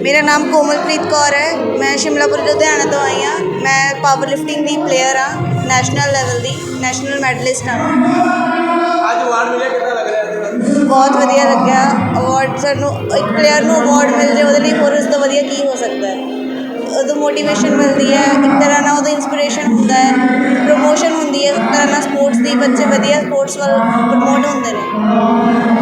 ਮੇਰਾ ਨਾਮ ਕੋਮਲਪ੍ਰੀਤ ਕੌਰ ਹੈ। ਮੈਂ ਸ਼ਿਮਲਾਪੁਰ ਲੁਧਿਆਣਾ ਤੋਂ ਆਈ ਹਾਂ। ਮੈਂ ਪਾਵਰ ਲਿਫਟਿੰਗ ਦੀ ਪਲੇਅਰ ਹਾਂ। ਨੈਸ਼ਨਲ ਲੈਵਲ ਦੀ ਨੈਸ਼ਨਲ ਮੈਡਲਿਸਟ ਹਾਂ। ਅੱਜ ਅਵਾਰਡ ਮਿਲਿਆ ਕਿੱਦਾਂ ਲੱਗ ਰਿਹਾ ਬਹੁਤ ਵਧੀਆ ਲੱਗਿਆ। ਅਵਾਰਡ ਸਾਨੂੰ ਇੱਕ ਪਲੇਅਰ ਨੂੰ ਅਵਾਰਡ ਮਿਲ ਜੇ ਉਹਦੇ ਲਈ ਹੋਰ ਉਸ ਤੋਂ ਵਧੀਆ ਕੀ ਹੋ ਸਕਦਾ ਹੈ? ਉਹਦੋਂ ਮੋਟੀਵੇਸ਼ਨ ਮਿਲਦੀ ਹੈ। ਇੱਕ ਤਰ੍ਹਾਂ ਨਾਲ ਉਹਦਾ ਇਨਸਪੀਰੇਸ਼ਨ ਹੁੰਦਾ ਹੈ। ਪ੍ਰੋਮੋਸ਼ਨ ਹੁੰਦੀ ਹੈ। ਇੱਕ ਤਰ੍ਹਾਂ ਨਾਲ ਸਪੋਰਟਸ ਦੀ ਬੱਚੇ ਵਧੀਆ ਸਪੋਰਟਸ ਵੱਲ ਪ੍ਰਮੋਟ ਹੁੰਦੇ ਨੇ।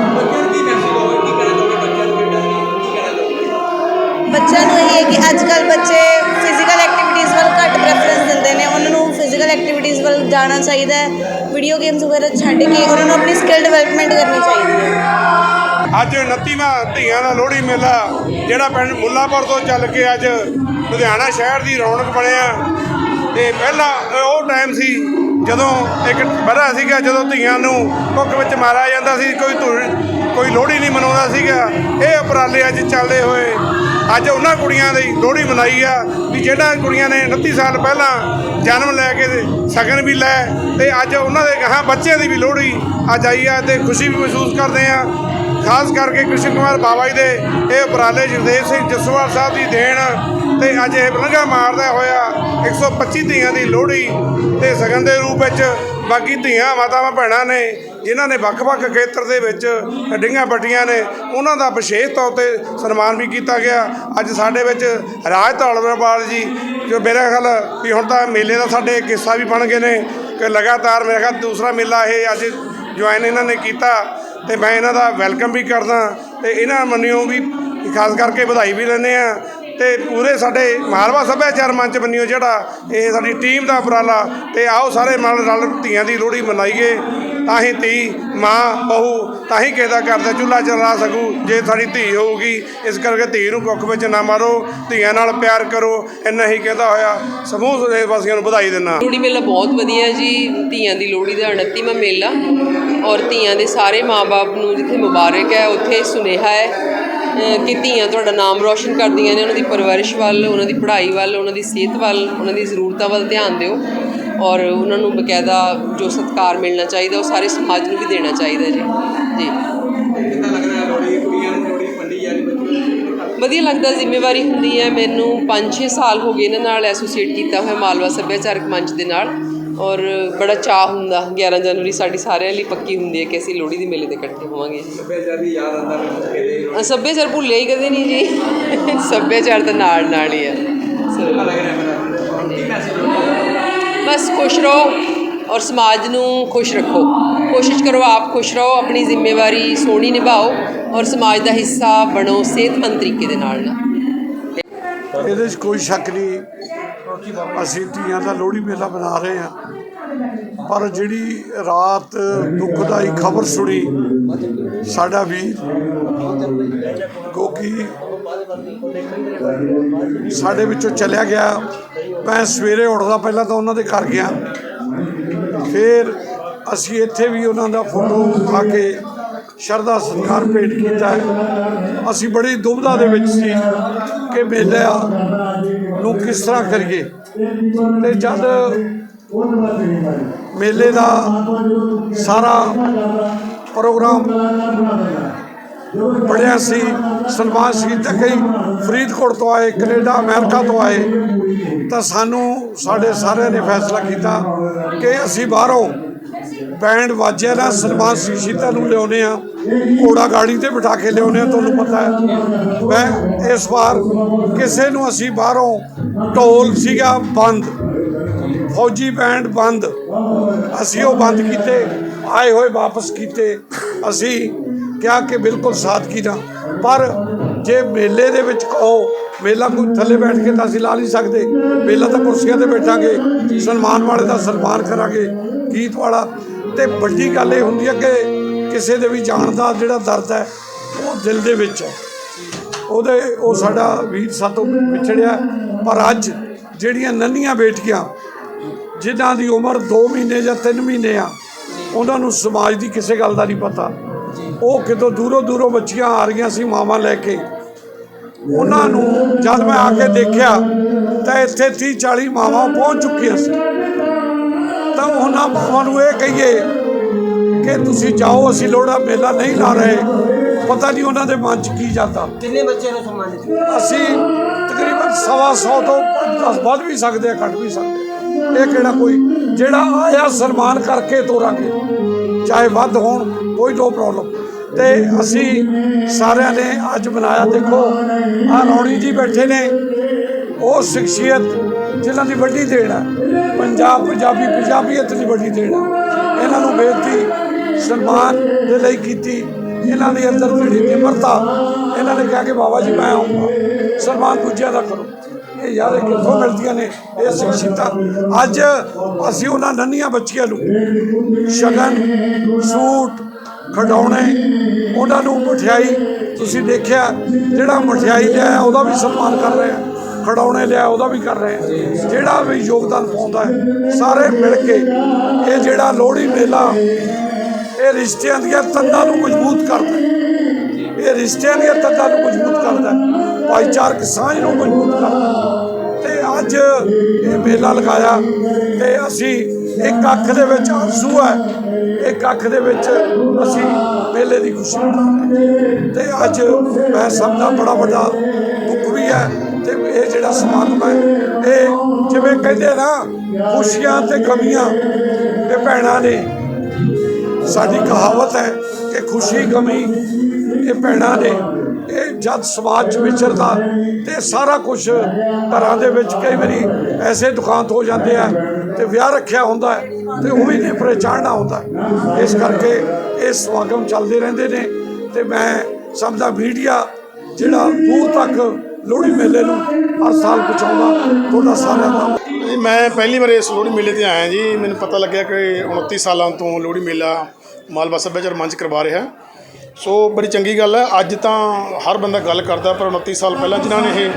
ਬੱਚਿਆਂ ਨੂੰ ਇਹ ਹੈ ਕਿ ਅੱਜ ਕੱਲ ਬੱਚੇ ਫਿਜ਼ੀਕਲ ਐਕਟੀਵਿਟੀਜ਼ ਵੱਲ ਘੱਟ ਪ੍ਰੈਫਰੈਂਸ ਦਿੰਦੇ ਨੇ। ਉਹਨਾਂ ਨੂੰ ਫਿਜ਼ੀਕਲ ਐਕਟੀਵਿਟੀਜ਼ ਵੱਲ ਜਾਣਾ ਚਾਹੀਦਾ ਹੈ। ਵੀਡੀਓ ਗੇਮਸ ਵਗੈਰਾ ਛੱਡ ਕੇ ਉਹਨਾਂ ਨੂੰ ਆਪਣੀ ਸਕਿੱਲ ਡਿਵੈਲਪਮੈਂਟ ਕਰਨੀ ਚਾਹੀਦੀ ਹੈ। ਅੱਜ 29ਵਾਂ ਧੀਆਂ ਦਾ ਲੋਹੜੀ ਮੇਲਾ, ਜਿਹੜਾ ਪਿੰਡ ਮੁੱਲਾਪੁਰ ਤੋਂ ਚੱਲ ਕੇ ਅੱਜ ਲੁਧਿਆਣਾ ਸ਼ਹਿਰ ਦੀ ਰੌਣਕ ਬਣਿਆ। ਤੇ ਪਹਿਲਾਂ ਉਹ ਟਾਈਮ ਸੀ ਜਦੋਂ ਇੱਕ ਬੜਾ ਸੀਗਾ, ਜਦੋਂ ਧੀਆਂ ਨੂੰ ਕੁੱਖ ਵਿੱਚ ਮਾਰਿਆ ਜਾਂਦਾ ਸੀ, ਕੋਈ ਧੂ- ਕੋਈ ਲੋਹੜੀ ਨਹੀਂ ਮਨਾਉਂਦਾ ਸੀਗਾ। ਇਹ ਉਪਰਾਲੇ ਅੱਜ ਚੱਲਦੇ ਹੋਏ। ਅੱਜ ਉਹਨਾਂ ਕੁੜੀਆਂ ਦੀ ਲੋਹੜੀ ਮਨਾਈ ਆ ਵੀ ਜਿਹੜਾ ਕੁੜੀਆਂ ਨੇ 29 ਸਾਲ ਪਹਿਲਾਂ ਜਨਮ ਲੈ ਕੇ ਸ਼ਗਨ ਵੀ ਲੈ ਤੇ ਅੱਜ ਉਹਨਾਂ ਦੇ ਗਾਹਾਂ ਬੱਚਿਆਂ ਦੀ ਵੀ ਲੋਹੜੀ ਅੱਜ ਆਈ ਆ ਤੇ ਖੁਸ਼ੀ ਵੀ ਮਹਿਸੂਸ ਕਰਦੇ ਆ। ਖਾਸ ਕਰਕੇ ਕ੍ਰਿਸ਼ਨ ਕੁਮਾਰ ਬਾਬਾ ਜੀ ਦੇ ਇਹ ਉਪਰਾਲੇ ਜਗਦੇਵ ਸਿੰਘ ਜਸਵਾਲ ਸਾਹਿਬ ਦੀ ਦੇਣ ਤੇ ਅੱਜ ਇਹ ਬਲੰਗਾ ਮਾਰਦਾ ਹੋਇਆ 125 ਧੀਆਂ ਦੀ ਲੋਹੜੀ ਤੇ ਸਗਨ ਦੇ ਰੂਪ ਵਿੱਚ ਬਾਕੀ ਧੀਆਂ ਮਾਤਾਵਾਂ ਭੈਣਾਂ ਨੇ ਜਿਨ੍ਹਾਂ ਨੇ ਵੱਖ-ਵੱਖ ਖੇਤਰ ਦੇ ਵਿੱਚ ਡਿੰਗਾਂ ਪੱਟੀਆਂ ਨੇ, ਉਹਨਾਂ ਦਾ ਵਿਸ਼ੇਸ਼ ਤੌਰ ਤੇ ਸਨਮਾਨ ਵੀ ਕੀਤਾ ਗਿਆ। ਅੱਜ ਸਾਡੇ ਵਿੱਚ ਰਾਜ ਧੌਲਵਾਲ ਜੀ, ਜੋ ਮੇਰਾ ਖਿਆਲ ਵੀ ਹੁਣ ਤਾਂ ਮੇਲੇ ਦਾ ਸਾਡੇ ਇੱਕ ਹਿੱਸਾ ਵੀ ਬਣ ਗਏ ਨੇ, ਕਿ ਲਗਾਤਾਰ ਮੇਰਾ ਖਿਆਲ ਦੂਸਰਾ ਮੇਲਾ ਇਹ ਅੱਜ ਜੁਆਇਨ ਇਹਨਾਂ ਨੇ ਕੀਤਾ ਤੇ ਮੈਂ ਇਹਨਾਂ ਦਾ ਵੈਲਕਮ ਵੀ ਕਰਦਾ ਤੇ ਇਹਨਾਂ ਮੰਨਿਓ ਵੀ ਖਾਸ ਕਰਕੇ ਵਧਾਈ ਵੀ ਲੈਂਦੇ ਆ ਤੇ ਪੂਰੇ ਸਾਡੇ ਮਾਲਵਾ ਸੱਭਿਆਚਾਰ ਮੰਚ ਬੰਨਿਓ ਜਿਹੜਾ, ਇਹ ਸਾਡੀ ਟੀਮ ਦਾ ਉਪਰਾਲਾ ਤੇ ਆਓ ਸਾਰੇ ਨਾਲ ਰਲ ਧੀਆਂ ਦੀ ਲੋਹੜੀ ਮਨਾਈਏ। ਤਾਂ ਹੀ ਧੀ, ਮਾਂ, ਬਹੂ ਤਾਂ ਹੀ ਕਿਹਦਾ ਕਰਦਾ ਚੁੱਲ੍ਹਾ ਚਲਾ ਸਕੂ। ਜੇ ਸਾਡੀ ਧੀ ਹੋਊਗੀ, ਇਸ ਕਰਕੇ ਧੀ ਨੂੰ ਕੁੱਖ ਵਿੱਚ ਨਾ ਮਾਰੋ, ਧੀਆਂ ਨਾਲ ਪਿਆਰ ਕਰੋ, ਇੰਨਾ ਹੀ ਕਹਿੰਦਾ ਹੋਇਆ। ਸਮੂਹ ਦੇ ਵਾਸੀਆਂ ਨੂੰ ਵਧਾਈ ਦਿੰਦਾ। ਲੋਹੜੀ ਮੇਲਾ ਬਹੁਤ ਵਧੀਆ ਜੀ, ਧੀਆਂ ਦੀ ਲੋਹੜੀ ਦਾ 29ਵਾਂ ਮੇਲਾ। ਔਰ ਧੀਆਂ ਦੇ ਸਾਰੇ ਮਾਪੇ ਨੂੰ ਜਿੱਥੇ ਮੁਬਾਰਕ ਹੈ, ਉੱਥੇ ਸੁਨੇਹਾ ਹੈ ਕਿ ਧੀਆਂ ਤੁਹਾਡਾ ਨਾਮ ਰੌਸ਼ਨ ਕਰਦੀਆਂ ਨੇ, ਉਹਨਾਂ ਦੀ ਪਰਵਰਿਸ਼ ਵੱਲ, ਉਹਨਾਂ ਦੀ ਪੜ੍ਹਾਈ ਵੱਲ, ਉਹਨਾਂ ਦੀ ਸਿਹਤ ਵੱਲ, ਉਹਨਾਂ ਦੀ ਜ਼ਰੂਰਤਾਂ ਵੱਲ ਧਿਆਨ ਦਿਓ। ਔਰ ਉਹਨਾਂ ਨੂੰ ਬਕਾਇਦਾ ਜੋ ਸਤਿਕਾਰ ਮਿਲਣਾ ਚਾਹੀਦਾ ਉਹ ਸਾਰੇ ਸਮਾਜ ਨੂੰ ਵੀ ਦੇਣਾ ਚਾਹੀਦਾ ਜੀ। ਜੀ। ਕੁੜੀਆਂ ਨੂੰ ਵੰਡੀ ਰਹੀ ਵਧੀਆ ਲੱਗਦਾ ਜ਼ਿੰਮੇਵਾਰੀ ਹੁੰਦੀ ਹੈ। ਮੈਨੂੰ 5-6 ਸਾਲ ਹੋ ਗਏ ਇਹਨਾਂ ਨਾਲ ਐਸੋਸੀਏਟ ਕੀਤਾ ਹੋਇਆ ਮਾਲਵਾ ਸੱਭਿਆਚਾਰਕ ਮੰਚ ਦੇ ਨਾਲ। ਔਰ ਬੜਾ ਚਾਹ ਹੁੰਦਾ 11 ਜਨਵਰੀ ਸਾਡੀ ਸਾਰਿਆਂ ਲਈ ਪੱਕੀ ਹੁੰਦੀ ਹੈ ਕਿ ਅਸੀਂ ਲੋਹੜੀ ਦੇ ਮੇਲੇ ਤੇ ਇਕੱਠੇ ਹੋਵਾਂਗੇ। ਸੱਭਿਆਚਾਰ ਦੀ ਯਾਦ ਆਉਂਦਾ ਅ, ਸੱਭਿਆਚਾਰ ਭੁੱਲਿਆ ਹੀ ਕਦੇ ਨਹੀਂ ਜੀ। ਸੱਭਿਆਚਾਰ ਤਾਂ ਨਾਲ ਨਾਲ ਹੀ ਹੈ ਕਿੱਦਾਂ ਬਸ ਖੁਸ਼ ਰਹੋ ਔਰ ਸਮਾਜ ਨੂੰ ਖੁਸ਼ ਰੱਖੋ। ਕੋਸ਼ਿਸ਼ ਕਰੋ ਆਪ ਖੁਸ਼ ਰਹੋ, ਆਪਣੀ ਜ਼ਿੰਮੇਵਾਰੀ ਸੋਹਣੀ ਨਿਭਾਓ ਔਰ ਸਮਾਜ ਦਾ ਹਿੱਸਾ ਬਣੋ ਸਿਹਤਮੰਦ ਤਰੀਕੇ ਦੇ ਨਾਲ। ਨਾ ਇਹਦੇ 'ਚ ਕੋਈ ਸ਼ੱਕ ਨਹੀਂ, ਅਸੀਂ ਧੀਆਂ ਦਾ ਲੋਹੜੀ ਮੇਲਾ ਮਨਾ ਰਹੇ ਹਾਂ। ਪਰ ਜਿਹੜੀ ਰਾਤ ਦੁਖਦਾਈ ਖਬਰ ਸੁਣੀ ਸਾਡਾ ਵੀਰ ਕਿਉਂਕਿ ਸਾਡੇ ਵਿੱਚੋਂ ਚਲਿਆ ਗਿਆ ਮੈਂ ਸਵੇਰੇ ਉੱਠਦਾ ਪਹਿਲਾਂ ਤਾਂ ਉਹਨਾਂ ਦੇ ਘਰ ਗਿਆ। ਫਿਰ ਅਸੀਂ ਇੱਥੇ ਵੀ ਉਹਨਾਂ ਦਾ ਫੋਟੋ ਉਠਾ ਕੇ ਸ਼ਰਧਾ ਸਤਿਕਾਰ ਭੇਟ ਕੀਤਾ ਹੈ। ਅਸੀਂ ਬੜੀ ਦੁਬਿਧਾ ਦੇ ਵਿੱਚ ਸੀ ਕਿ ਮੇਲਾ ਨੂੰ ਕਿਸ ਤਰ੍ਹਾਂ ਕਰੀਏ। ਤੇ ਜਦ ਮੇਲੇ ਦਾ ਸਾਰਾ ਪ੍ਰੋਗਰਾਮ ਬੜਿਆ ਸੀ ਸਲਮਾਨ ਸੀ ਤੇ ਕਈ ਫਰੀਦਕੋਟ ਤੋਂ ਆਏ, ਕੈਨੇਡਾ, ਅਮਰੀਕਾ ਤੋਂ ਆਏ, ਤਾਂ ਸਾਨੂੰ, ਸਾਡੇ ਸਾਰਿਆਂ ਨੇ ਫੈਸਲਾ ਕੀਤਾ ਕਿ ਅਸੀਂ ਬਾਹਰੋਂ ਬੈਂਡ ਵਾਜਿਆ ਨਾਲ ਸਲਮਾਨ ਸਿੰਘ ਨੂੰ ਲਿਆਉਨੇ ਆ ਘੋੜਾ ਗਾੜੀ ਤੇ ਬਿਠਾ ਕੇ ਲਿਆਉਨੇ ਆ ਤੁਹਾਨੂੰ ਪਤਾ ਹੈ। ਮੈਂ ਇਸ ਵਾਰ ਕਿਸੇ ਨੂੰ ਅਸੀਂ ਬਾਹਰੋਂ ਢੋਲ ਸੀਗਾ ਬੰਦ, ਫੌਜੀ ਬੈਂਡ ਬੰਦ, ਅਸੀਂ ਉਹ ਬੰਦ ਕੀਤੇ, ਆਏ ਹੋਏ ਵਾਪਸ ਕੀਤੇ, ਅਸੀਂ ਕਿਹਾ ਕਿ ਬਿਲਕੁਲ ਸਾਦਗੀ ਨਾਲ। ਪਰ ਜੇ ਮੇਲੇ ਦੇ ਵਿੱਚ ਕਹੋ, ਮੇਲਾ ਕੋਈ ਥੱਲੇ ਬੈਠ ਕੇ ਤਾਂ ਅਸੀਂ ਲਾ ਨਹੀਂ ਸਕਦੇ। ਮੇਲਾ ਤਾਂ ਕੁਰਸੀਆਂ ਤੇ ਬੈਠਾਂਗੇ, ਸਨਮਾਨ ਵਾਲੇ ਦਾ ਸਨਮਾਨ ਕਰਾਂਗੇ, ਗੀਤ ਵਾਲਾ। ਤੇ ਵੱਡੀ ਗੱਲ ਇਹ ਹੁੰਦੀ ਹੈ ਕਿ ਕਿਸੇ ਦੇ ਵੀ ਜਾਣ ਦਾ ਜਿਹੜਾ ਦਰਦ ਹੈ, ਉਹ ਦਿਲ ਦੇ ਵਿੱਚ ਹੈ। ਉਹਦੇ, ਉਹ ਸਾਡਾ ਵੀਰ ਸਾਤੋਂ ਵਿਛੜਿਆ ਪਰ ਅੱਜ ਜਿਹੜੀਆਂ ਨੰਨੀਆਂ ਬੇਟੀਆਂ, ਜਿਨ੍ਹਾਂ ਦੀ ਉਮਰ 2 ਮਹੀਨੇ ਜਾਂ 3 ਮਹੀਨੇ ਆ, ਉਹਨਾਂ ਨੂੰ ਸਮਾਜ ਦੀ ਕਿਸੇ ਗੱਲ ਦਾ ਨਹੀਂ ਪਤਾ। ਉਹ ਕਿਤੋਂ ਦੂਰੋਂ ਦੂਰੋਂ ਬੱਚੀਆਂ ਆ ਰਹੀਆਂ ਸੀ ਮਾਵਾਂ ਲੈ ਕੇ। ਉਹਨਾਂ ਨੂੰ ਜਦ ਮੈਂ ਆ ਕੇ ਦੇਖਿਆ ਤਾਂ ਇੱਥੇ 30 40 ਮਾਵਾਂ ਪਹੁੰਚ ਚੁੱਕੀਆਂ ਸੀ। ਤਾਂ ਉਹਨਾਂ ਮਾਵਾਂ ਨੂੰ ਇਹ ਕਹੀਏ ਕਿ ਤੁਸੀਂ ਜਾਓ ਅਸੀਂ ਲੋੜਾ ਮੇਲਾ ਨਹੀਂ ਲਾ ਰਹੇ। ਪਤਾ ਨਹੀਂ ਉਹਨਾਂ ਦੇ ਮਨ 'ਚ ਕੀ ਜਾਂਦਾ। ਕਿੰਨੇ ਬੱਚੇ ਨੂੰ ਸਨਮਾਨਿਤ ਕੀਤਾ? ਅਸੀਂ ਤਕਰੀਬਨ ਸਵਾ ਸੌ ਤੋਂ ਦਸ ਵੱਧ ਵੀ ਸਕਦੇ ਆ ਘੱਟ ਵੀ ਸਕਦੇ। ਇਹ ਕਿਹੜਾ ਕੋਈ ਜਿਹੜਾ ਆਇਆ ਸਨਮਾਨ ਕਰਕੇ ਤੋਰਾਂਗੇ। ਚਾਹੇ ਵੱਧ ਹੋਣ ਕੋਈ ਨੋ ਪ੍ਰੋਬਲਮ। ਤੇ ਅਸੀਂ ਸਾਰਿਆਂ ਨੇ ਅੱਜ ਬਣਾਇਆ ਦੇਖੋ ਆ ਰੌਣੀ ਜੀ ਬੈਠੇ ਨੇ। ਉਹ ਸ਼ਖਸੀਅਤ ਜਿਨ੍ਹਾਂ ਦੀ ਵੱਡੀ ਦੇਣ ਹੈ ਪੰਜਾਬ ਪੰਜਾਬੀ ਪੰਜਾਬੀਅਤ ਦੀ ਵੱਡੀ ਦੇਣ ਹੈ ਇਹਨਾਂ ਨੂੰ ਬੇਨਤੀ, ਸਨਮਾਨ ਦੇ ਲਈ ਕੀਤੀ। ਇਹਨਾਂ ਦੀ ਅੰਦਰ ਜਿਹੜੀ ਨਿਮਰਤਾ, ਇਹਨਾਂ ਨੇ ਕਿਹਾ ਕਿ ਬਾਬਾ ਜੀ, ਮੈਂ ਆਉਂਗਾ। ਸਨਮਾਨ ਦੂਜਿਆਂ ਦਾ ਕਰੋ। ਇਹ ਯਾਰ ਇਹ ਕਿੱਥੋਂ ਮਿਲਦੀਆਂ ਨੇ, ਇਹ ਸ਼ਖਸੀਅਤਾਂ। ਅੱਜ ਅਸੀਂ ਉਹਨਾਂ ਨੰਨੀਆਂ ਬੱਚੀਆਂ ਨੂੰ ਸ਼ਗਨ, ਸੂਟ ਖਡਾਉਣੇ। ਉਹਨਾਂ ਨੂੰ ਮਠਿਆਈ ਤੁਸੀਂ ਦੇਖਿਆ, ਜਿਹੜਾ ਮਠਿਆਈ ਲਿਆ ਉਹਦਾ ਵੀ ਸਨਮਾਨ ਕਰ ਰਹੇ ਆ। ਖਡਾਉਣੇ ਲਿਆ ਉਹਦਾ ਵੀ ਕਰ ਰਹੇ ਆ। ਜਿਹੜਾ ਵੀ ਯੋਗਦਾਨ ਪਾਉਂਦਾ ਹੈ, ਸਾਰੇ ਮਿਲ ਕੇ ਇਹ ਜਿਹੜਾ ਲੋਹੜੀ ਮੇਲਾ, ਇਹ ਰਿਸ਼ਤਿਆਂ ਦੀਆਂ ਤੰਦਾਂ ਨੂੰ ਮਜ਼ਬੂਤ ਕਰਦਾ ਇਹ ਰਿਸ਼ਤਿਆਂ ਦੀਆਂ ਤੰਦਾਂ ਨੂੰ ਮਜ਼ਬੂਤ ਕਰਦਾ ਭਾਈਚਾਰਕ ਸਾਂਝ ਨੂੰ ਮਜ਼ਬੂਤ ਕਰਦਾ ਅੱਜ ਇਹ ਮੇਲਾ ਲਗਾਇਆ ਤੇ ਅਸੀਂ ਇੱਕ ਅੱਖ ਦੇ ਵਿੱਚ ਆਂਸੂ ਹੈ। ਇੱਕ ਅੱਖ ਦੇ ਵਿੱਚ ਅਸੀਂ ਮੇਲੇ ਦੀ ਖੁਸ਼ੀ ਮਨਾ ਰਹੇ ਤੇ ਅੱਜ ਮੈਂ ਸਭ ਦਾ ਬੜਾ ਵੱਡਾ ਦੁੱਖ ਵੀ ਹੈ ਤੇ ਇਹ ਜਿਹੜਾ ਸਮਾਗਮ ਹੈ, ਇਹ ਜਿਵੇਂ ਕਹਿੰਦੇ ਨਾ, ਖੁਸ਼ੀਆਂ ਤੇ ਕਮੀਆਂ ਇਹ ਭੈਣਾਂ ਨੇ। ਸਾਡੀ ਕਹਾਵਤ ਹੈ ਕਿ ਖੁਸ਼ੀ ਗਮੀ ਇਹ ਭੈਣਾਂ ਨੇ। ਇਹ ਜਦ ਸਮਾਜ 'ਚ ਵਿਚਰਦਾ ਤੇ ਸਾਰਾ ਕੁਝ ਘਰਾਂ ਦੇ ਵਿੱਚ ਕਈ ਵਾਰੀ ਐਸੇ ਦੁਖਾਂਤ ਹੋ ਜਾਂਦੇ ਆ ਤੇ ਵਿਆਹ ਰੱਖਿਆ ਹੁੰਦਾ ਹੈ ਤੇ ਉਹ ਵੀ ਨੇਪਰੇ ਚਾੜਨਾ ਹੁੰਦਾ। ਇਸ ਕਰਕੇ ਇਹ ਸਮਾਗਮ ਚੱਲਦੇ ਰਹਿੰਦੇ ਨੇ ਤੇ ਮੈਂ ਸਮਝਦਾ ਮੀਡੀਆ ਜਿਹੜਾ ਦੂਰ ਤੱਕ ਲੋਹੜੀ ਮੇਲੇ ਨੂੰ ਹਰ ਸਾਲ ਪਹੁੰਚਾਉਂਦਾ, ਤੁਹਾਡਾ ਸਾਰਿਆਂ ਦਾ। ਮੈਂ ਪਹਿਲੀ ਵਾਰ ਇਸ ਲੋਹੜੀ ਮੇਲੇ ਤੇ ਆਇਆ ਜੀ। ਮੈਨੂੰ ਪਤਾ ਲੱਗਿਆ ਕਿ 29 ਸਾਲਾਂ ਤੋਂ ਲੋਹੜੀ ਮੇਲਾ ਮਾਲਵਾ ਸੱਭਿਆਚਾਰ ਮੰਚ ਕਰਵਾ ਰਿਹਾ। ਸੋ ਬੜੀ ਚੰਗੀ ਗੱਲ ਹੈ। ਅੱਜ ਤਾਂ ਹਰ ਬੰਦਾ ਗੱਲ ਕਰਦਾ ਪਰ 29 ਸਾਲ ਪਹਿਲਾਂ ਜਿਨ੍ਹਾਂ ਨੇ ਇਹ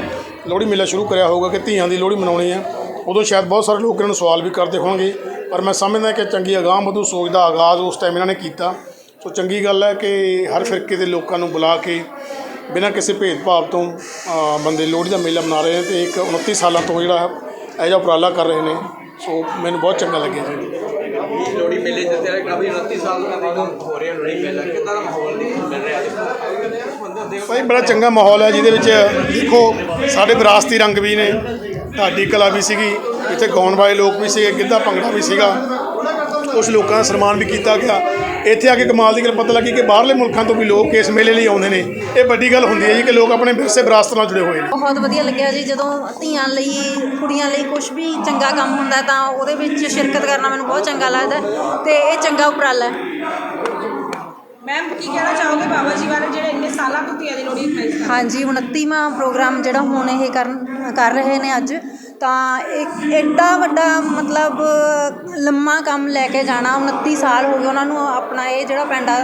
ਲੋਹੜੀ ਮੇਲਾ ਸ਼ੁਰੂ ਕਰਿਆ ਹੋਊਗਾ ਕਿ ਧੀਆਂ ਦੀ ਲੋਹੜੀ ਮਨਾਉਣੀ ਹੈ, ਉਦੋਂ ਸ਼ਾਇਦ ਬਹੁਤ ਸਾਰੇ ਲੋਕ ਇਹਨਾਂ ਨੂੰ ਸਵਾਲ ਵੀ ਕਰਦੇ ਹੋਣਗੇ। ਪਰ ਮੈਂ ਸਮਝਦਾ ਕਿ ਚੰਗੀ ਅਗਾਂਹ ਵਧੂ, ਸੋਚ ਦਾ ਆਗਾਜ਼ ਉਸ ਟਾਈਮ ਇਹਨਾਂ ਨੇ ਕੀਤਾ। ਸੋ ਚੰਗੀ ਗੱਲ ਹੈ ਕਿ ਹਰ ਫਿਰਕੇ ਦੇ ਲੋਕਾਂ ਨੂੰ ਬੁਲਾ ਕੇ ਬਿਨਾਂ ਕਿਸੇ ਭੇਦਭਾਵ ਤੋਂ ਬੰਦੇ ਲੋਹੜੀ ਦਾ ਮੇਲਾ ਮਨਾ ਰਹੇ ਨੇ ਤੇ ਇੱਕ 29 ਸਾਲਾਂ ਤੋਂ ਜਿਹੜਾ ਇਹ ਜਿਹਾ ਉਪਰਾਲਾ ਕਰ ਰਹੇ ਨੇ। ਸੋ ਮੈਨੂੰ ਬਹੁਤ ਚੰਗਾ ਲੱਗਿਆ ਜੀ। ਮੇਲੇ ਚ ਤੇਰਾ ਕਾਫੀ 29 ਸਾਲ ਦਾ ਦੇਖੋ ਹੋ ਰਿਹਾ ਲੋਹੜੀ ਮੇਲਾ, ਕਿੱਦਾਂ ਦਾ ਮਾਹੌਲ ਮਿਲ ਰਿਹਾ ਭਾਈ, ਬੜਾ ਚੰਗਾ ਮਾਹੌਲ ਹੈ, ਜਿਹਦੇ ਵਿੱਚ ਦੇਖੋ, ਸਾਡੇ ਵਿਰਾਸਤੀ ਰੰਗ ਵੀ ਨੇ, ਢਾਡੀ ਕਲਾ ਵੀ ਸੀਗੀ, ਇੱਥੇ ਗਾਉਣ ਵਾਲੇ ਲੋਕ ਵੀ ਸੀਗੇ, ਗਿੱਧਾ ਭੰਗੜਾ ਵੀ ਸੀਗਾ। ਕੁਝ ਲੋਕਾਂ ਦਾ ਸਨਮਾਨ ਵੀ ਕੀਤਾ ਗਿਆ। ਇੱਥੇ ਆ ਕੇ ਕਮਾਲ ਦੀ ਗੱਲ ਪਤਾ ਲੱਗੀ ਕਿ ਬਾਹਰਲੇ ਮੁਲਕਾਂ ਤੋਂ ਵੀ ਲੋਕ ਇਸ ਮੇਲੇ ਲਈ ਆਉਂਦੇ ਨੇ। ਇਹ ਵੱਡੀ ਗੱਲ ਹੁੰਦੀ ਹੈ ਜੀ ਕਿ ਲੋਕ ਆਪਣੇ ਵਿਰਸੇ ਵਿਰਾਸਤ ਨਾਲ ਜੁੜੇ ਹੋਏ ਨੇ। ਬਹੁਤ ਵਧੀਆ ਲੱਗਿਆ ਜੀ ਜਦੋਂ ਧੀਆਂ ਲਈ ਕੁੜੀਆਂ ਲਈ ਕੁਝ ਵੀ ਚੰਗਾ ਕੰਮ ਹੁੰਦਾ ਤਾਂ ਉਹਦੇ ਵਿੱਚ ਸ਼ਿਰਕਤ ਕਰਨਾ ਮੈਨੂੰ ਬਹੁਤ ਚੰਗਾ ਲੱਗਦਾ ਤੇ ਇਹ ਚੰਗਾ ਉਪਰਾਲਾ ਹੈ। ਮੈਮ ਕੀ ਕਹਿਣਾ ਚਾਹੋਗੇ ਬਾਬਾ ਜੀ ਬਾਰੇ ਜਿਹੜੇ ਇੰਨੇ ਸਾਲਾਂ ਤੋਂ ਧੀਆਂ ਦੀ ਲੋਹੜੀ? ਹਾਂਜੀ 29ਵਾਂ ਪ੍ਰੋਗਰਾਮ ਜਿਹੜਾ ਹੁਣ ਇਹ ਕਰਨ ਕਰ ਰਹੇ ਨੇ ਅੱਜ। ਤਾਂ ਇੱਕ ਐਡਾ ਵੱਡਾ ਮਤਲਬ ਲੰਮਾ ਕੰਮ ਲੈ ਕੇ ਜਾਣਾ 29 ਸਾਲ ਹੋ ਗਏ ਉਹਨਾਂ ਨੂੰ ਆਪਣਾ ਇਹ ਜਿਹੜਾ ਪੈਂਡਾ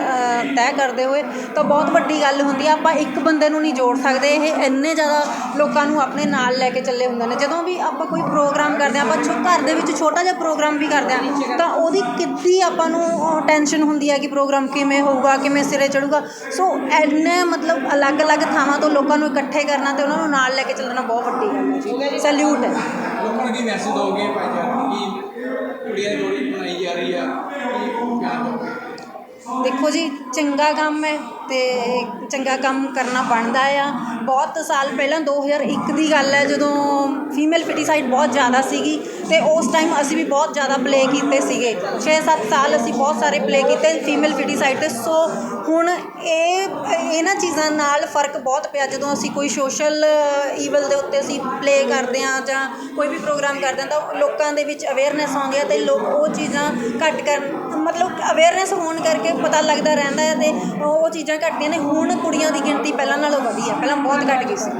ਤੈਅ ਕਰਦੇ ਹੋਏ, ਤਾਂ ਬਹੁਤ ਵੱਡੀ ਗੱਲ ਹੁੰਦੀ ਆ, ਆਪਾਂ ਇੱਕ ਬੰਦੇ ਨੂੰ ਨਹੀਂ ਜੋੜ ਸਕਦੇ, ਇਹ ਇੰਨੇ ਜ਼ਿਆਦਾ ਲੋਕਾਂ ਨੂੰ ਆਪਣੇ ਨਾਲ ਲੈ ਕੇ ਚੱਲੇ ਹੁੰਦੇ ਨੇ। ਜਦੋਂ ਵੀ ਆਪਾਂ ਕੋਈ ਪ੍ਰੋਗਰਾਮ ਕਰਦੇ ਆ, ਆਪਾਂ ਛੋ, ਘਰ ਦੇ ਵਿੱਚ ਛੋਟਾ ਜਿਹਾ ਪ੍ਰੋਗਰਾਮ ਵੀ ਕਰਦੇ ਆ, ਤਾਂ ਉਹਦੀ ਕਿੱਦੀ ਆਪਾਂ ਨੂੰ ਟੈਨਸ਼ਨ ਹੁੰਦੀ ਹੈ ਕਿ ਪ੍ਰੋਗਰਾਮ ਕਿਵੇਂ ਹੋਊਗਾ, ਕਿਵੇਂ ਸਿਰੇ ਚੜੂਗਾ। ਸੋ ਐਨੇ ਮਤਲਬ ਅਲੱਗ-ਅਲੱਗ ਥਾਵਾਂ ਤੋਂ ਲੋਕਾਂ ਨੂੰ ਇਕੱਠੇ ਕਰਨਾ ਤੇ ਉਹਨਾਂ ਨੂੰ ਨਾਲ ਲੈ ਕੇ ਚੱਲਣਾ ਬਹੁਤ ਵੱਡੀ ਗੱਲ ਹੈ ਜੀ। ਸੈਲੂਟ ਹੈ। ਲੋਕਾਂ ਨੂੰ ਕੀ ਮੈਸੇਜ ਦੋਗੇ ਭਾਈਚਾਰੇ ਕੀ ਕੁੜੀਆਂ ਦੀ ਲੋਹੜੀ ਮਨਾਈ ਜਾ ਰਹੀ ਆ? ਕੀ ਕਹਿਣਾ ਚਾਹੋਗੇ ਦੇਖੋ ਜੀ, ਚੰਗਾ ਕੰਮ ਹੈ ਤੇ ਚੰਗਾ ਕੰਮ ਕਰਨਾ ਬਣਦਾ ਆ। ਬਹੁਤ ਸਾਲ ਪਹਿਲਾਂ 2001 ਦੀ ਗੱਲ ਹੈ, ਜਦੋਂ ਫੀਮੇਲ ਫਿਟੀਸਾਈਡ ਬਹੁਤ ਜ਼ਿਆਦਾ ਸੀਗੀ ਤੇ ਉਸ ਟਾਈਮ ਅਸੀਂ ਵੀ ਬਹੁਤ ਜ਼ਿਆਦਾ ਪਲੇ ਕੀਤੇ ਸੀਗੇ। 6-7 ਸਾਲ ਅਸੀਂ ਬਹੁਤ ਸਾਰੇ ਪਲੇ ਕੀਤੇ ਫੀਮੇਲ ਫਿਟੀਸਾਈਡ ਤੇ। ਸੋ ਹੁਣ ਇਹ, ਇਹਨਾਂ ਚੀਜ਼ਾਂ ਨਾਲ ਫ਼ਰਕ ਬਹੁਤ ਪਿਆ। ਜਦੋਂ ਅਸੀਂ ਕੋਈ ਸੋਸ਼ਲ ਈਵਲ ਦੇ ਉੱਤੇ ਅਸੀਂ ਪਲੇ ਕਰਦੇ ਹਾਂ ਜਾਂ ਕੋਈ ਵੀ ਪ੍ਰੋਗਰਾਮ ਕਰਦੇ ਹਾਂ, ਤਾਂ ਲੋਕਾਂ ਦੇ ਵਿੱਚ ਅਵੇਅਰਨੈਸ ਆਉਂਦੀ ਆ ਤੇ ਲੋਕ ਉਹ ਚੀਜ਼ਾਂ ਘੱਟ ਕਰਨ, ਮਤਲਬ ਅਵੇਅਰਨੈਸ ਹੋਣ ਕਰਕੇ ਪਤਾ ਲੱਗਦਾ ਰਹਿੰਦਾ ਹੈ ਤੇ ਉਹ ਚੀਜ਼ਾਂ ਘਟਦੀਆਂ ਨੇ। ਹੁਣ ਕੁੜੀਆਂ ਦੀ ਗਿਣਤੀ ਪਹਿਲਾਂ ਨਾਲੋਂ ਵਧੀ ਹੈ। ਪਹਿਲਾਂ ਬਹੁਤ ਘੱਟ ਗਈ ਸੀ।